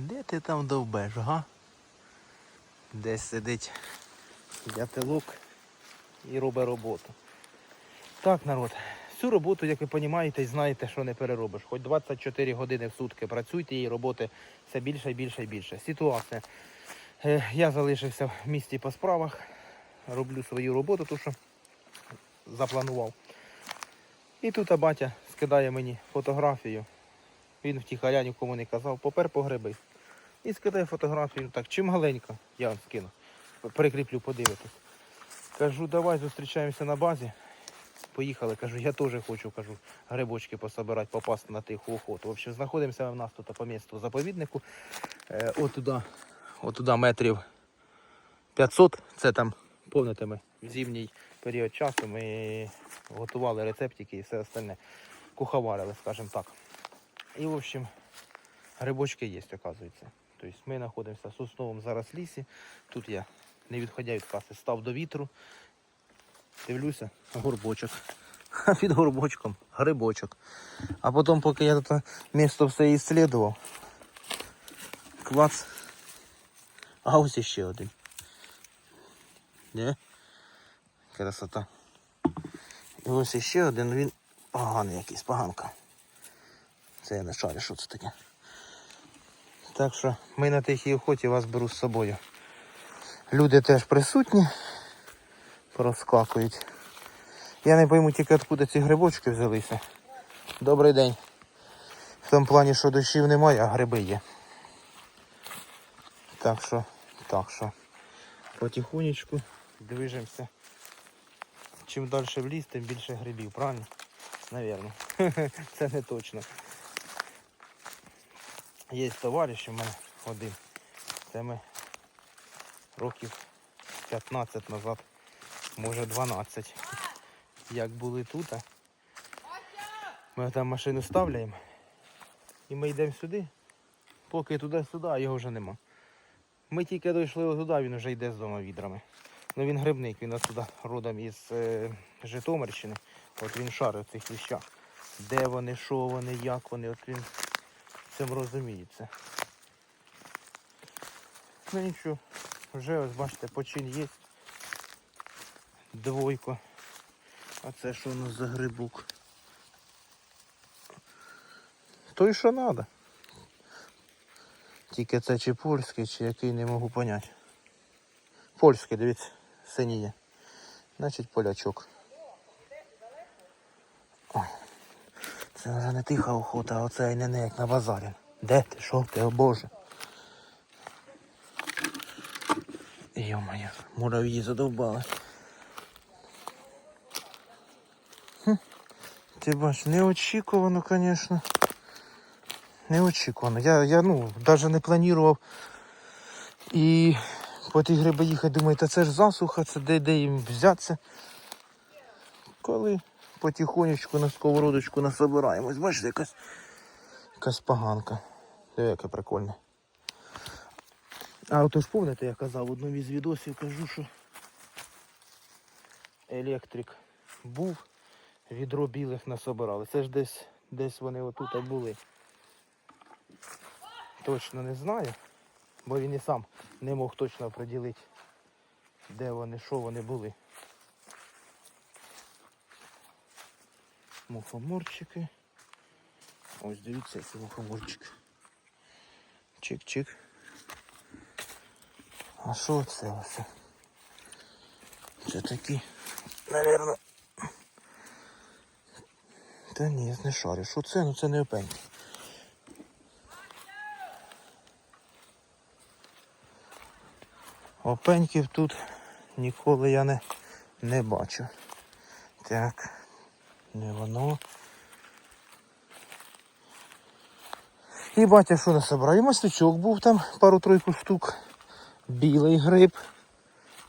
Де ти там довбеш, га? Десь сидить дятелок і робить роботу. Так, народ, всю роботу, як ви розумієте, і знаєте, що не переробиш. Хоч 24 години в сутки працюйте і роботи все більше і більше і більше. Ситуація. Е, Я залишився в місті по справах, роблю свою роботу, ту, що запланував. І тут батя скидає мені фотографію. Він втіхаря нікому не казав, попер по. І скидає фотографію, ну так, чим маленька, я вам скину. Перекріплю, подивитись. Кажу, давай зустрічаємося на базі. Поїхали, кажу, я теж хочу, кажу, грибочки пособирати, попасти на тиху охоту. В общем, знаходимося в нас тут по місту заповіднику. Е, отуда, отуда метрів 500, це там, помните ми, в зимній період часу ми готували рецептики і все остальне. Куховарили, скажімо так. І, в общем, грибочки є, оказується. Тобто ми знаходимося в сосновому зараз лісі. Тут я, не відходя від каси, став до вітру. Дивлюся, горбочок. Під горбочком грибочок. А потім, поки я тут місто все ісследував, клац. А ось іще один. Не? Красота. І ось іще один, він поганий якийсь, поганка. Це я не шарю, що це таке. Так що ми на тихій охоті вас беру з собою. Люди теж присутні, проскакують. Я не пойму тільки откуда ці грибочки взялися. Добрий день. В тому плані, що дощів немає, а гриби є. Так що, так що, потихонечку движемося. Чим далі в ліс, тим більше грибів, правильно? Навірно. Це не точно. Є товариш у мене один. Це ми років 15 назад, може 12. Як були тут, ми там машину ставляємо. І ми йдемо сюди, поки туди-сюди, а його вже нема. Ми тільки дійшли туди, він вже йде з дому відрами. Ну він грибник, він отсюди родом із е, Житомирщини. От він шарить в цих віщах. Де вони, що вони, як вони, от він цим розуміється. Ну нічого, вже ось бачите, почин є. Двойко. А це що у нас за грибок? Той, що треба. Тільки це чи польський, чи який не можу поняти. Польський, дивіться, синіє. Значить полячок. Це вже не тиха охота, а оце не, не як на базарі. Де ти? Що ти, о Боже? Йо-моє, мурав'ї задовбали. Хм. Ти бач, неочікувано, звісно. Неочікувано. Я, я ну, навіть не планував і по ті гриби їхати, думаю, та це ж засуха, це де, де їм взятися. Коли потихонечку на сковородочку насобираємось, бачите, якась, якась поганка. Диви, яке прикольне. А отож помните, я казав в одному із відосів, кажу, що електрик був, відро білих насобирали. Це ж десь десь вони отут були. Точно не знаю, бо він і сам не мог точно оприділити, де вони, що вони були. Мухоморчики. Ось дивіться, які мухоморчики. Чик-чик. А що це ось? Це такі, наверно. Та ні, не шарю. Що це? Ну це не опеньки. Опеньків тут ніколи я не, не бачу. Так, не воно. І батя що не собрав? І був там, пару-тройку штук. Білий гриб.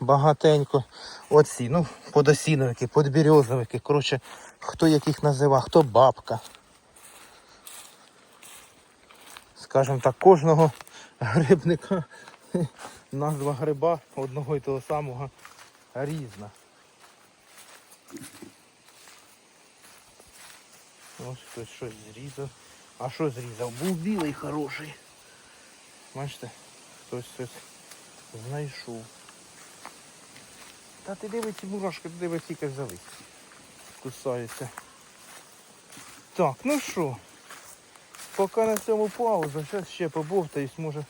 Багатенько. Оці, ну, подосіновики, подберезовики. Коротше, хто яких називав, хто бабка. Скажем так, кожного грибника назва гриба одного і того самого різна. Ось хтось щось зрізав. А що зрізав? Був білий хороший. Бачите, хтось щось знайшов. Та ти диви ці мурашки, ти диви тільки взяли. Кусаються. Так, ну що, поки на цьому пауза, зараз ще побовтаюсь, може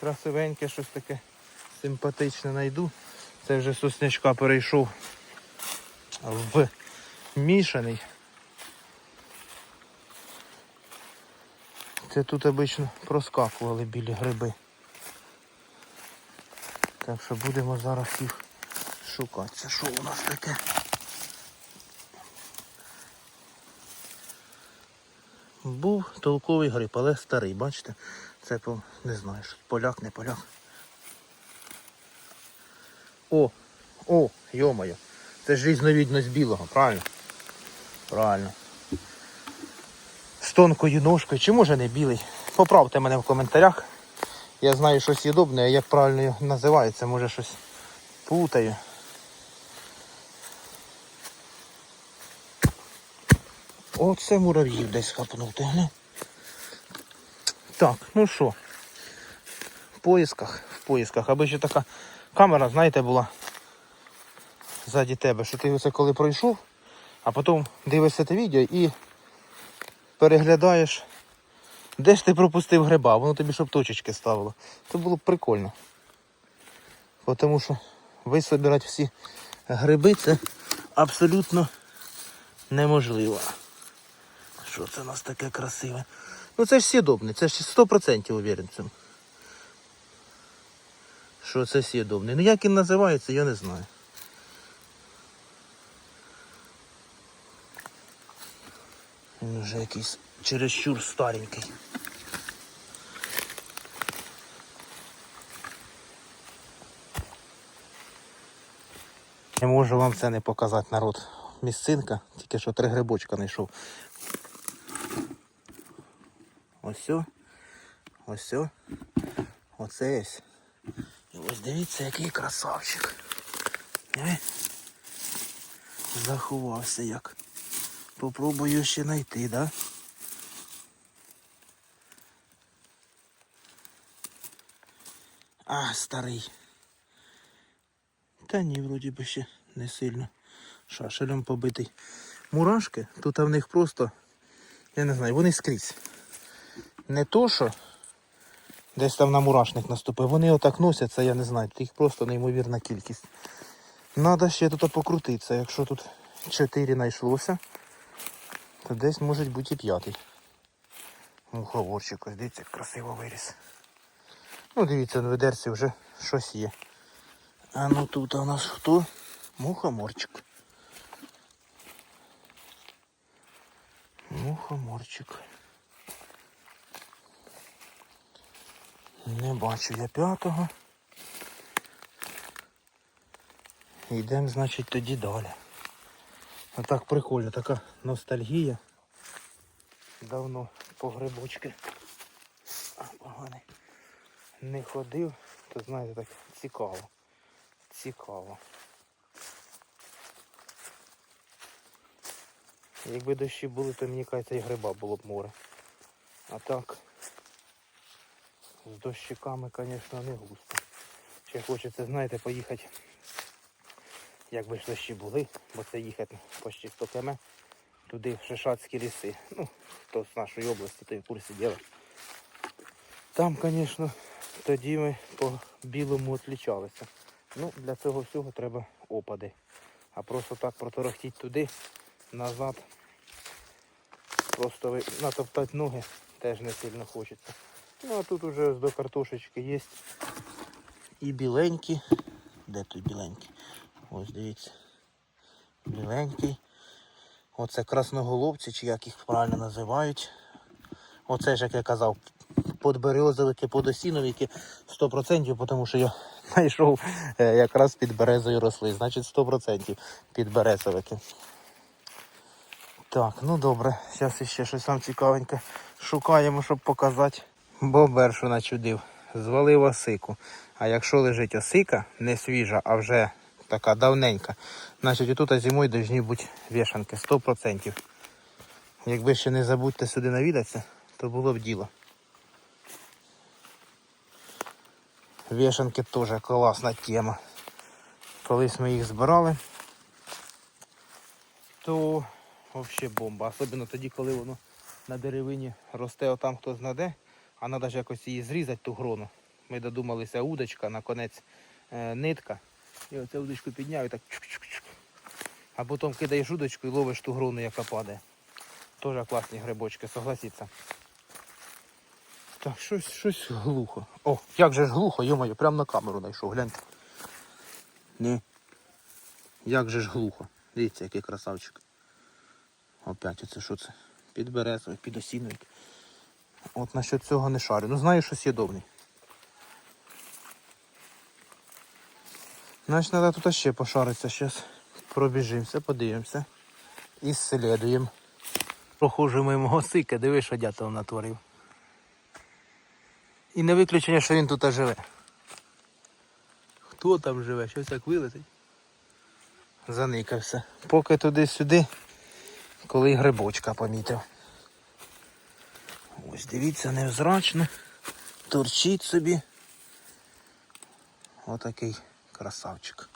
красивеньке щось таке симпатичне знайду. Це вже соснячка перейшов в мішаний. Це тут обично проскакували білі гриби. Так що будемо зараз їх шукати. Це що у нас таке? Був толковий гриб, але старий, бачите? Це не знаю, що поляк, не поляк. О, о, йомаю. Це ж різновідність білого, правильно? Правильно. З тонкою ножкою, чи може не білий? Поправте мене в коментарях. Я знаю щось їдобне, як правильно називається, може щось путаю. Оце мурав'їв десь хапнути, глянь. Так, ну що, в поїсках, в поїсках, аби ще така камера, знаєте, була ззаді тебе, що ти оце коли пройшов, а потім дивишся те відео і переглядаєш, де ж ти пропустив гриба, воно тобі щоб точечки ставило. Це було б прикольно. Тому що висобирати всі гриби це абсолютно неможливо. Що це у нас таке красиве? Ну це ж сідобне, це ж 100% уверен цьому. Що це сідобне. Ну як він називається, я не знаю. Він вже якийсь чересчур старенький. Не можу вам це не показати, народ. Місцинка, тільки що три грибочка знайшов. Ось. Ось. Оце ось. І ось дивіться, який красавчик. Заховався як. Попробую ще знайти, да? А, старий. Та ні, вроді би ще не сильно. Шашелем побитий. Мурашки, тут в них просто, я не знаю, вони скрізь. Не то, що десь там на мурашник наступив. Вони отак носяться, я не знаю, їх просто неймовірна кількість. Надо ще тут покрутитися. Якщо тут 4 знайшлося, то десь може бути і п'ятий. Муховорчик, ось дивіться, як красиво виріс. Ну, дивіться, на ведерці вже щось є. А ну тут у нас хто? Мухоморчик. Мухоморчик. Не бачу я п'ятого. Йдемо, значить, тоді далі. А так прикольно, така ностальгія. Давно по грибочки. Поганий. Не ходив, то знаєте так цікаво. Цікаво. Якби дощі були, то мені кажеться і гриба було б море. А так з дощиками, звісно, не густо. Ще хочеться, знаєте, поїхати, якби ж були, бо це їхати почти 100 км туди в Шишацькі ліси. Ну, хто з нашої області, той в курсі діла. Там, звісно, тоді ми по білому відлічалися. Ну, для цього всього треба опади. А просто так проторохтіть туди, назад. Просто натоптати ноги теж не сильно хочеться. Ну а тут уже до картошечки є і біленькі. Де тут біленький? Ось дивіться. Біленький. Оце красноголовці, чи як їх правильно називають. Оце ж, як я казав, подберезовики, подосіновики 100%, тому що я знайшов е, якраз під березою росли. Значить 100% під березовики. Так, ну добре, зараз ще щось там цікавеньке шукаємо, щоб показати. Бобер, що начудив, звалив осику. А якщо лежить осика, не свіжа, а вже така давненька, значить отут зимою повинні бути вішанки 100%. Якби ще не забудьте сюди навідатися, то було б діло. Вішанки теж класна тема. Колись ми їх збирали, то взагалі бомба. Особливо тоді, коли воно на деревині росте отам хто знаде, а треба ж якось її зрізати, ту грону. Ми додумалися удочка, на конець е, нитка. І оцю удочку підняв і так чук-чук-чук. А потім кидаєш удочку і ловиш ту грону, яка падає. Теж класні грибочки, согласіться. Так, щось, щось глухо. О, як же ж глухо, йомаю, прямо на камеру знайшов, гляньте. Ні. Як же ж глухо. Дивіться, який красавчик. Опять оце що це? Підберезовий, підосінник. От насчет цього не шарю. Ну знаю, що сідовний. Значить, треба тут ще пошаритися зараз. Пробіжимося, подивимося. І зслідуємо. Прохожу мимо госика, диви, що дятел натворив. І не виключення, що він тут живе. Хто там живе? Щось як вилетить. Заникався. Поки туди-сюди, коли грибочка помітив. Ось дивіться, невзрачно. Торчить собі. Отакий красавчик.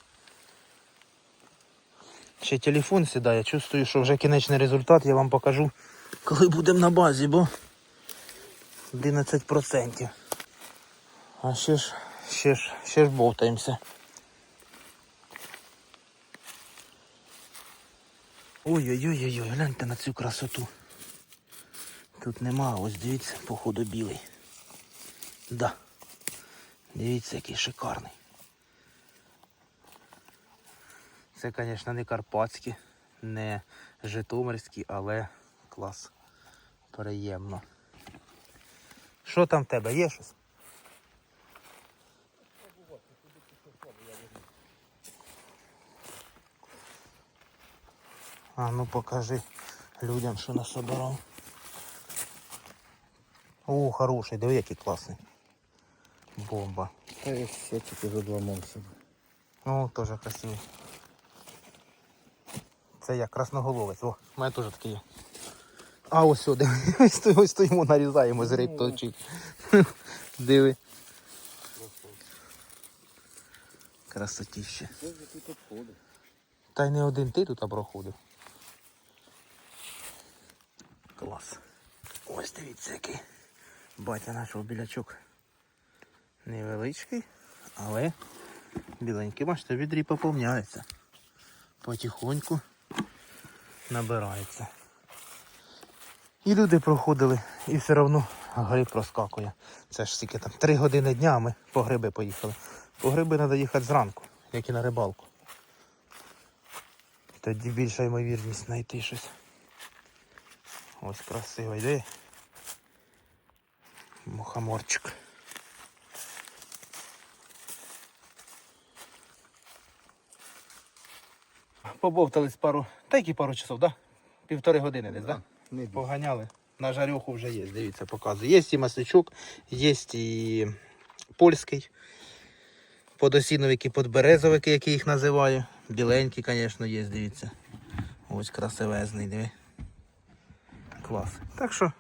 Ще телефон сідає, чувствую, що вже кінечний результат я вам покажу, коли будемо на базі, бо 11%. А ще ж, ще ж, ще ж бовтаємося. Ой-ой-ой-ой, гляньте на цю красоту. Тут нема, ось дивіться, походу білий. Да. Дивіться, який шикарний. Це, звісно, не карпатські, не житомирські, але клас. Приємно. Що там в тебе? Є щось? А ну покажи людям, що насобирав. О, хороший, диви, який класний. Бомба. Та я все тільки задламався. Ну, теж красивий. Це як красноголовець. О, у мене теж такий є. А ось сюди. Ось ось стоїмо, нарізаємо з риб точить. Диви. Красотіще. Та й не один ти тут проходив. Клас. Ось дивіться який. Батя нашого білячок. Невеличкий, але біленький. Бачите, відрі поповняється. Потихоньку набирається. І люди проходили, і все одно гриб проскакує. Це ж стільки там 3 години дня, а ми по гриби поїхали. По гриби треба їхати зранку, як і на рибалку. Тоді більша ймовірність знайти щось. Ось красиво йде. Мухоморчик. Побовтались пару, та які пару часов, да? Півтори години десь, да? Не. Поганяли. На жарюху вже є, дивіться, показую. Є і маслячок, є і польський. Подосіновики, подберезовики, які їх називаю. Біленький, звісно, є, дивіться. Ось красивезний, диви. Клас. Так що,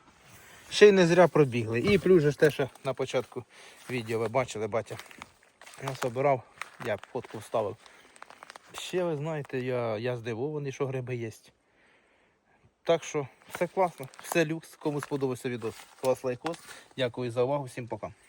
ще й не зря пробігли. І плюс же ж те, що на початку відео ви бачили, батя. Я собирав, я фотку вставив. Ще ви знаєте, я, я здивований, що гриби є. Так що все класно, все люкс. Кому сподобався відео, клас лайкос. Дякую за увагу, всім пока.